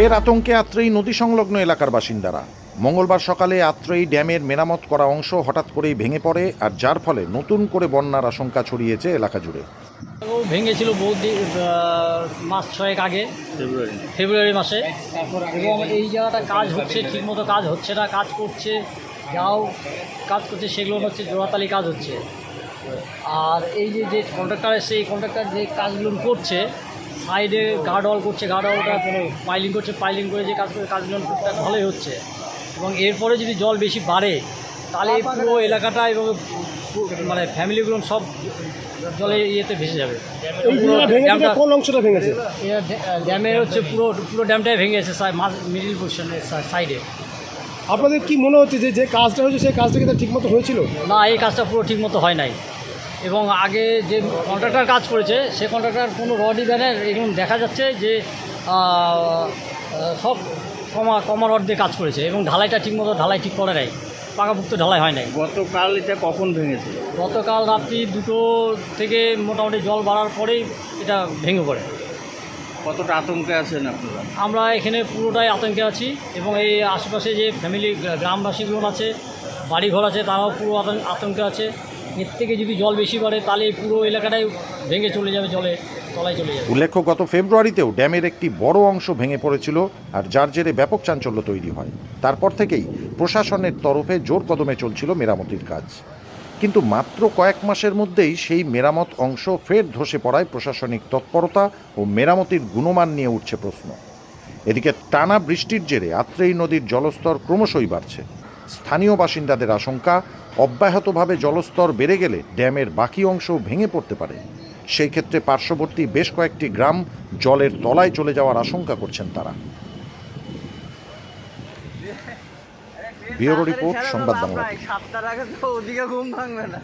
ফের আতঙ্কে আত্রেই নদী সংলগ্ন এলাকার বাসিন্দারা। মঙ্গলবার সকালে আত্রেই ড্যামের মেরামত করা অংশ হঠাৎ করেই ভেঙে পড়ে আর যার ফলে নতুন করে বন্যার আশঙ্কা ছড়িয়েছে এলাকা জুড়ে। ও ভেঙেছিল বহু দি- আহ, মাস ছয়েক আগে ফেব্রুয়ারি মাসে। এবং এই জায়গাটা কাজ হচ্ছে ঠিকমতো কাজ হচ্ছে না কাজ করছে যাও কাজ করছে সেগুলো হচ্ছে জোড়াতালি কাজ হচ্ছে। আর এই যে যে কন্ট্রাক্টর এসে এই কন্ট্রাক্টর যে কাজগুলো করছে সাইডে গার্ড ওয়াল করছে গার্ড ওয়ালটা পাইলিং করছে পাইলিং করে যে কাজ করে কাজগুলো টুকটাক ভালোই হচ্ছে। এবং এরপরে যদি জল বেশি বাড়ে তাহলে পুরো এলাকাটা এবং মানে ফ্যামিলিগুলো সব জলে ইয়েতে ভেসে যাবে। কোন অংশটা ভেঙেছে? ড্যামের হচ্ছে পুরো পুরো ড্যামটাই ভেঙে গেছে মিডিল পজিশনের সাইডে আপনাদের কি মনে হচ্ছে যে যে কাজটা হয়েছে সেই কাজটা কিন্তু ঠিকমতো হয়েছিল? না এই কাজটা পুরো ঠিকমতো হয় নাই। এবং আগে যে কন্ট্রাক্টর কাজ করেছে সে কন্ট্রাক্টর কোনো রডই দেয় না এরকম দেখা যাচ্ছে যে সব কমা কমা রড দিয়ে কাজ করেছে এবং ঢালাইটা ঠিকমতো ঢালাই ঠিক করে নাই পাকাপুক্ত ঢালাই হয় নাই। গতকাল এটা কখন ভেঙেছিল? গতকাল রাত্রি দুটো থেকে মোটামুটি জল বাড়ার পরেই এটা ভেঙে পড়ে। কতটা আতঙ্কে আছেন আপনারা? আমরা এখানে পুরোটাই আতঙ্কে আছি এবং এই আশেপাশে যে ফ্যামিলি গ্রামবাসীগুলো আছে বাড়িঘর আছে তারাও পুরো আতঙ্কে আছে। এর থেকে যদি জল বেশি বাড়ে, তাহলে পুরো এলাকাটাই ভেঙে চলে যাবে জলে, তলায় চলে যাবে। উল্লেখ্য, গত ফেব্রুয়ারিতেও ড্যামের একটি বড় অংশ ভেঙে পড়েছিল আর যার জেরে ব্যাপক চাঞ্চল্য তৈরি হয়। তারপর থেকেই প্রশাসনের তরফে জোর কদমে চলছিল মেরামতির কাজ। কিন্তু মাত্র কয়েক মাসের মধ্যেই সেই মেরামত অংশ ফের ধসে পড়ায় প্রশাসনিক তৎপরতা ও মেরামতির গুণমান নিয়ে উঠছে প্রশ্ন। এদিকে টানা বৃষ্টির জেরে আত্রেই নদীর জলস্তর ক্রমশই বাড়ছে। স্থানীয় বাসিন্দাদের আশঙ্কা, অব্যাহতভাবে জলস্তর বেড়ে গেলে ড্যামের বাকি অংশ ভেঙে পড়তে পারে। সেই ক্ষেত্রে পার্শ্ববর্তী বেশ কয়েকটি গ্রাম জলের তলায় চলে যাওয়ার আশঙ্কা করছেন তারা। ব্যুরো রিপোর্ট, সংবাদ বাংলা আগে তো ওদিকে ঘুম ভাঙবে না।